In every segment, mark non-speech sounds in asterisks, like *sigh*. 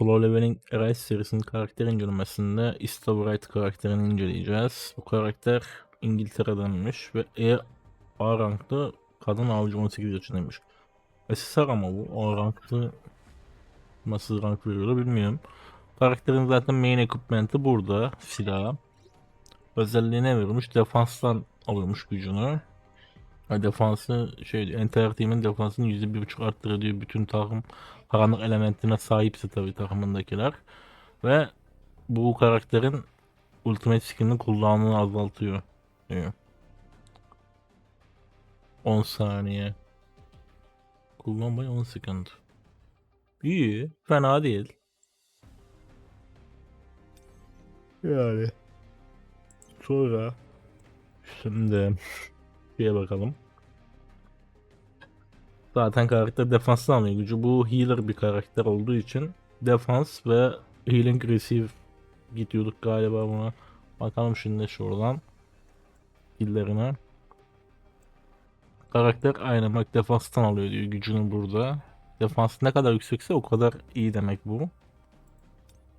Leveling Arise serisinin karakter incelemesinde Ista Wright karakterini inceleyeceğiz. Bu karakter İngiltere'denmiş ve E A rankta kadın avcı 18 yaşındaymış. SSR ama bu A rankta nasıl rank veriyorlar bilmiyorum. Karakterin zaten main equipment'i burada silahı. Özelliğine verilmiş defanstan alıyormuş gücünü. Defansı şey entire team'in defansını %1.5 arttırıyor diyor bütün takım karanlık elementine sahipse tabii takımındakiler. Ve bu karakterin ultimate skill'inin kullanımını azaltıyor diyor. 10 saniye. Kullanmayı 10 second. İyi. Fena değil. Yani. Sonra. Şimdi. Şeye bakalım. Zaten karakter defanstan alıyor gücü. Bu healer bir karakter olduğu için defans ve healing receive gidiyorduk galiba buna. Bakalım şimdi şuradan. Skill'lerine. Karakter aynı bak defanstan alıyor diyor gücünü burada. Defans ne kadar yüksekse o kadar iyi demek bu.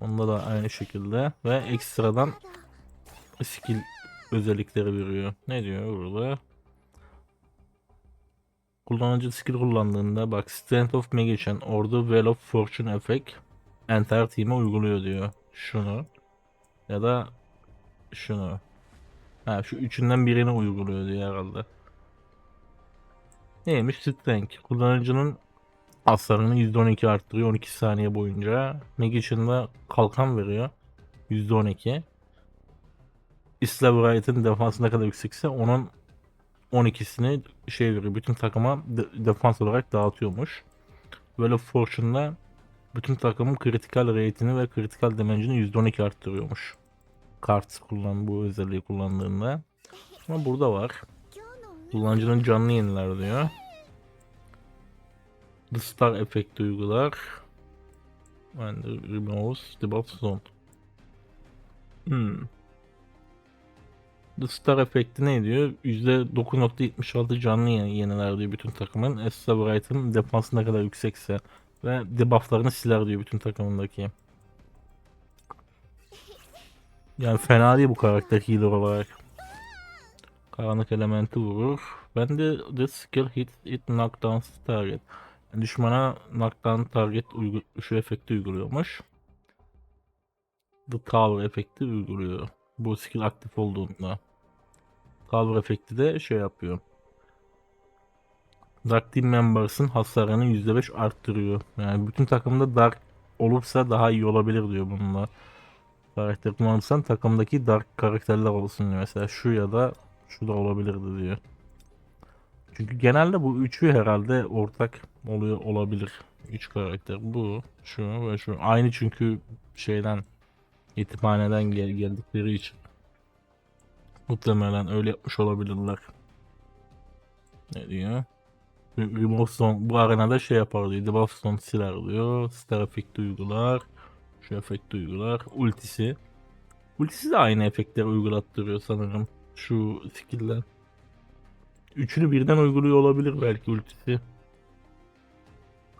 Onda da aynı şekilde ve ekstradan skill özellikleri veriyor. Ne diyor burada? Kullanıcı skill kullandığında bak Strength of Magician orada Well of Fortune Effect entire team'e uyguluyor diyor. Şunu ya da şunu. Ha şu üçünden birini uyguluyor diyor herhalde. Neymiş? Strength. Kullanıcının hasarını %12 arttırıyor 12 saniye boyunca. Magician'da kalkan veriyor. %12. Isla Wright'ın defansı ne kadar yüksekse onun 12'sini şey veriyor. Bütün takıma de- defans olarak dağıtıyormuş. Böyle Fortune'da bütün takımın kritikal rate'ini ve kritikal damage'ini %12 arttırıyormuş. Kart kullan bu özelliği kullandığında. Ama burada var. Kullanıcının canını yeniler diyor. The Star efekti uygular. And removes the zone. Hmm. The Star efekti ne diyor? %9.76 canlı ye- yeniler diyor bütün takımın. Esther Wright'ın defansı ne kadar yüksekse ve debufflarını siler diyor bütün takımındaki. Yani fena değil bu karakter healer olarak. Karanlık elementi vurur. Ben de the skill hit it knockdown target. Yani düşmana knockdown target uygu şu efekti uyguluyormuş. The Tower efekti uyguluyor. Bu skill aktif olduğunda. Tower efekti de şey yapıyor. Dark Team Members'ın hasarını %5 arttırıyor. Yani bütün takımda Dark olursa daha iyi olabilir diyor bununla. Karakter kullanırsan takımdaki Dark karakterler olsun diyor. Mesela şu ya da şu da olabilirdi diyor. Çünkü genelde bu üçü herhalde ortak oluyor olabilir. Üç karakter. Bu, şu ve şu. Aynı çünkü şeyden yetimhaneden gel geldikleri için. Muhtemelen öyle yapmış olabilirler. Ne diyor? Remove Zone bu arenada şey yapar diyor. Debuff Zone siler diyor. Star efekti uygular. Şu efekti uygular. Ultisi. Ultisi de aynı efektleri uygulattırıyor sanırım. Şu skill'ler. Üçünü birden uyguluyor olabilir belki ultisi.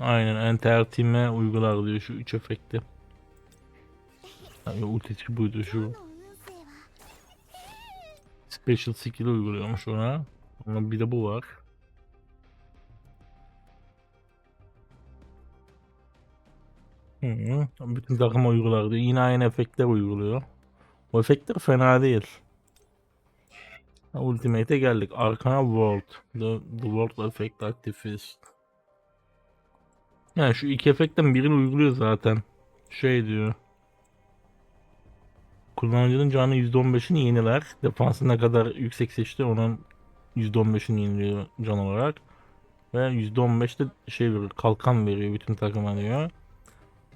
Aynen Enter Team'e uygular diyor şu üç efekti. Yani ultisi buydu şu. Special skill uyguluyormuş ona. Ama bir de bu var. Hı. Bütün takım uygular diyor. Yine aynı efektler uyguluyor. O efektler fena değil. Ultimate'e geldik. Arcana World. The, the World Effect Activist. Yani şu iki efektten birini uyguluyor zaten. Şey diyor. Kullanıcının canı %15'ini yeniler. Defansı ne kadar yüksek seçti onun %15'ini yeniliyor can olarak. Ve %15 de şey veriyor, kalkan veriyor bütün takıma diyor.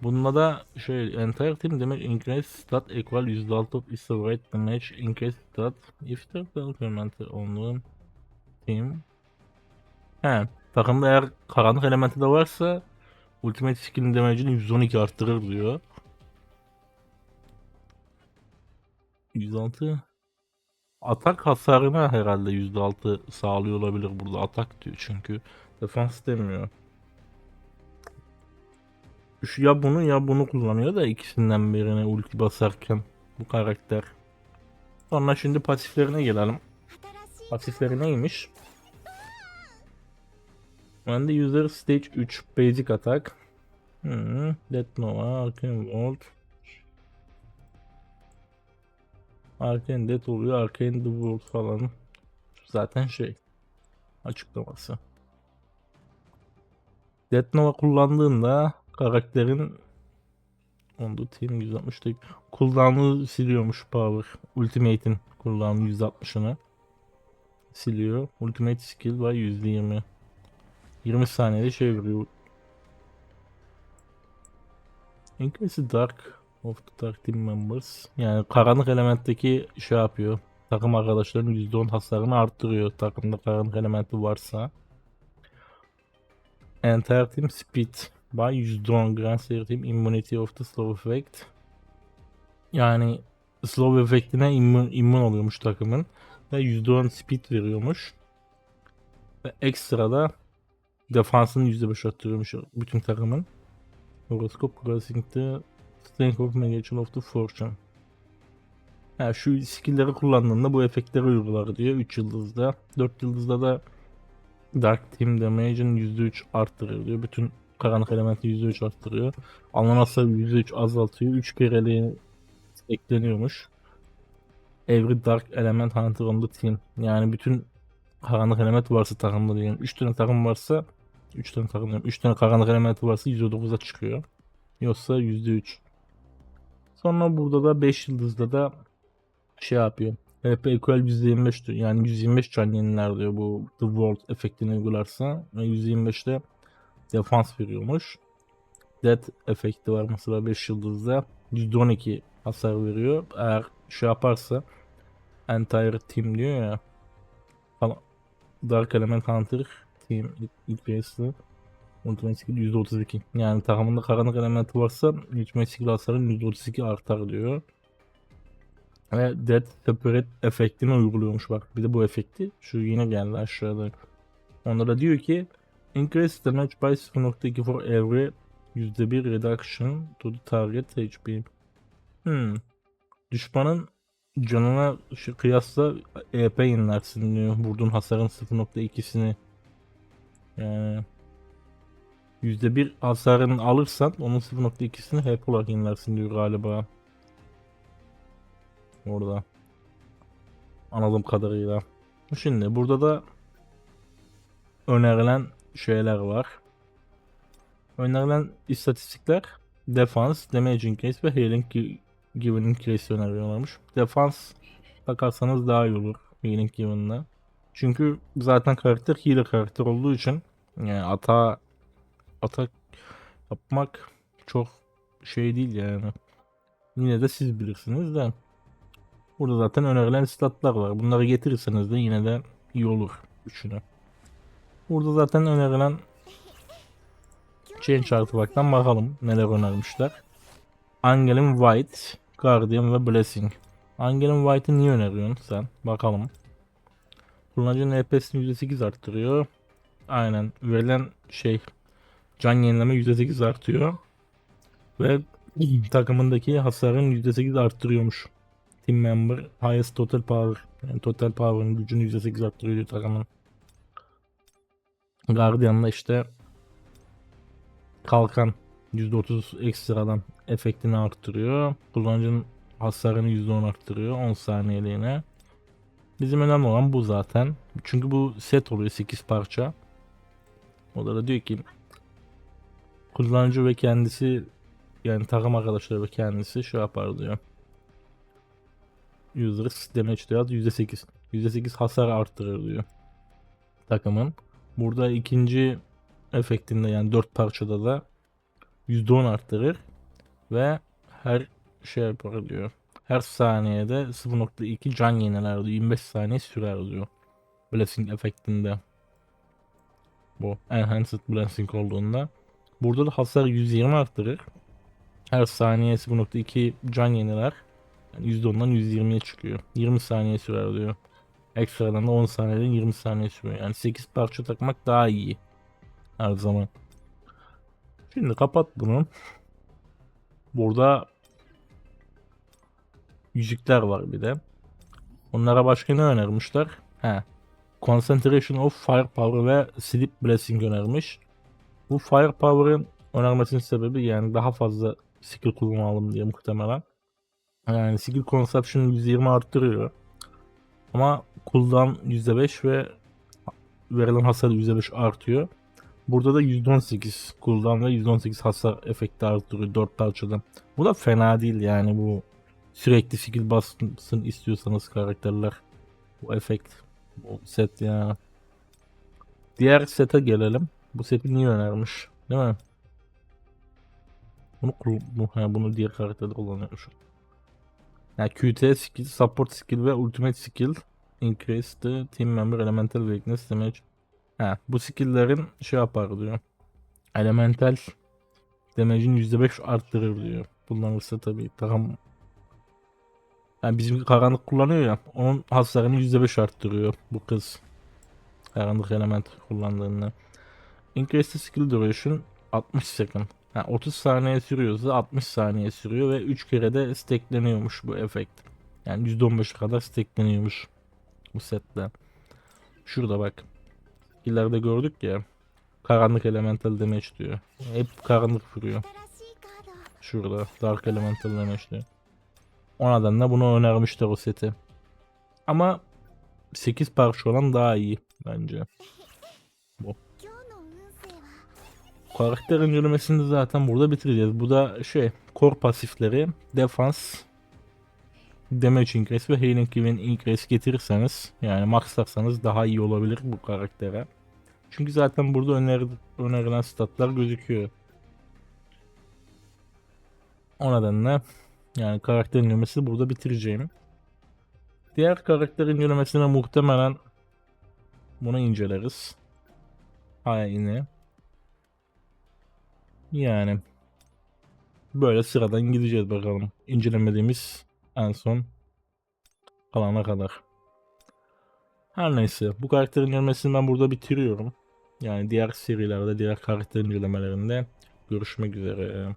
Bununla da şey entire team damage increase stat equal %6 of is right damage increase stat if the implemented on team. He, takımda eğer karanlık elementi de varsa ultimate skill'in damage'ini 112 arttırır diyor. 106 Atak hasarına herhalde %6 sağlıyor olabilir burada. Atak diyor çünkü. Defans demiyor. Şu ya bunu ya bunu kullanıyor da ikisinden birini ulti basarken bu karakter. Sonra şimdi pasiflerine gelelim. Pasifleri neymiş? Bende user stage 3 basic attack. Hmm, Death Nova, Arcane Volt. Arcane Death oluyor, Arcane The World falan. Zaten şey açıklaması. Death Nova kullandığında karakterin Onda team 160'da cooldown'u siliyormuş power. Ultimate'in cooldown'u 160'ını siliyor. Ultimate skill var %20. 20 saniyede şey veriyor. Increase Dark of the Team Members. Yani karanlık elementteki şey yapıyor. Takım arkadaşlarının %10 hasarını arttırıyor. Takımda karanlık elementi varsa. Entire Team Speed. By %10 grants their team immunity of the slow effect. Yani slow efektine immun, immun oluyormuş takımın. Ve %10 speed veriyormuş. Ve ekstra da defansını %5 arttırıyormuş bütün takımın. Horoscope crossing the strength of negation of the fortune. Ha, şu skill'leri kullandığında bu efektleri uygular diyor 3 yıldızda. 4 yıldızda da Dark Team Damage'in %3 arttırır diyor. Bütün karanlık elementi %3 arttırıyor. Hasarı %3 azaltıyor. 3 kereliğe ekleniyormuş. Every Dark Element Hunter on the Team. Yani bütün karanlık element varsa takımda diyelim. 3 tane takım varsa 3 tane takım diyorum. 3 tane karanlık elementi varsa %9'a çıkıyor. Yoksa %3. Sonra burada da 5 yıldızda da şey yapıyor. HP equal %25 diyor. Yani 125 can yeniler diyor bu The World efektini uygularsa. Ve 125'te defans veriyormuş. Death efekti var mesela 5 yıldızda. %12 hasar veriyor. Eğer şey yaparsa Entire Team diyor ya. Dark Element Hunter Team ilk base'li. Ultimate skill %32. Yani takımında karanlık elementi varsa Ultimate skill hasarın %32 artar diyor. Ve Dead Separate efektini uyguluyormuş bak. Bir de bu efekti şu yine geldi aşağıda. Onlara diyor ki Increase damage by 0.2 for every %1 reduction to the target HP. Hmm. Düşmanın canına şu kıyasla EP yenilersin diyor. Vurduğun hasarın 0.2'sini. Yani %1 hasarını alırsan onun 0.2'sini HP olarak yenilersin diyor galiba. Orada. Anladığım kadarıyla. Şimdi burada da önerilen şeyler var. Önerilen istatistikler defans, damage increase ve healing given increase öneriyorlarmış. Defans bakarsanız daha iyi olur healing given'la. Çünkü zaten karakter healer karakter olduğu için yani ata atak yapmak çok şey değil yani. Yine de siz bilirsiniz de. Burada zaten önerilen statlar var. Bunları getirirseniz de yine de iyi olur üçünü. Burada zaten önerilen Change Artwork'tan bakalım neler önermişler. Angelin White, Guardian ve Blessing. Angelin White'ı niye öneriyorsun sen? Bakalım. Kullanıcının EPS'ini %8 arttırıyor. Aynen. Verilen şey can yenileme %8 artıyor. Ve *clears throat* takımındaki hasarın %8 arttırıyormuş. Team member highest total power. Yani total power'ın gücünü %8 arttırıyor diyor takımın. Guardian'la işte kalkan %30 ekstradan efektini arttırıyor. Kullanıcının hasarını %10 arttırıyor 10 saniyeliğine. Bizim önemli olan bu zaten. Çünkü bu set oluyor 8 parça. O da, da diyor ki kullanıcı ve kendisi yani takım arkadaşları ve kendisi şu yapar diyor. User damage diyor %8. %8 hasar arttırır diyor. Takımın. Burada ikinci efektinde yani 4 parçada da %10 arttırır ve her şey yapar diyor. Her saniyede 0.2 can yeniler diyor. 25 saniye sürer diyor. Blessing efektinde. Bu Enhanced Blessing olduğunda. Burada da hasar 120 arttırır. Her saniye 0.2 can yeniler. Yani %10'dan 120'ye çıkıyor. 20 saniye sürer diyor. Ekstradan da 10 saniyeden 20 saniye sürüyor. Yani 8 parça takmak daha iyi. Her zaman. Şimdi kapat bunu. Burada yüzükler var bir de. Onlara başka ne önermişler? He. Concentration of Firepower ve Sleep Blessing önermiş. Bu Firepower'ın önermesinin sebebi yani daha fazla skill kullanalım diye muhtemelen. Yani skill consumption %20 arttırıyor. Ama cooldown %5 ve verilen hasar %5 artıyor. Burada da %18 cooldown ve %18 hasar efekti arttırıyor 4 parçada. Bu da fena değil yani bu sürekli skill bassın istiyorsanız karakterler. Bu efekt. Bu set ya. Diğer sete gelelim. Bu seti niye önermiş? Değil mi? Bunu bu, ha, bunu diğer karakterde kullanıyormuş. Yani QT skill, support skill ve ultimate skill increase the team member elemental weakness damage. Ha, bu skill'lerin şey yapar diyor. Elemental damage'in %5 arttırır diyor. Kullanırsa tabii takım yani bizim karanlık kullanıyor ya. Onun hasarını %5 arttırıyor bu kız. Karanlık element kullandığında. Increase skill duration 60 second. Yani 30 saniye sürüyorsa 60 saniye sürüyor ve 3 kere de stackleniyormuş bu efekt. Yani %15 kadar stackleniyormuş bu sette. Şurada bak. İleride gördük ya. Karanlık elemental damage diyor. Hep karanlık vuruyor. Şurada dark elemental damage diyor. O nedenle bunu önermişler o seti. Ama 8 parça olan daha iyi bence. Karakter incelemesini zaten burada bitireceğiz. Bu da şey core pasifleri defans damage increase ve healing given increase getirirseniz yani maxlarsanız daha iyi olabilir bu karaktere. Çünkü zaten burada öner önerilen statlar gözüküyor. O nedenle yani karakter incelemesi burada bitireceğim. Diğer karakter incelemesine muhtemelen bunu inceleriz. Aynı. Yani böyle sıradan gideceğiz bakalım. İncelemediğimiz en son kalana kadar. Her neyse bu karakter incelemesini ben burada bitiriyorum. Yani diğer serilerde, diğer karakter incelemelerinde görüşmek üzere.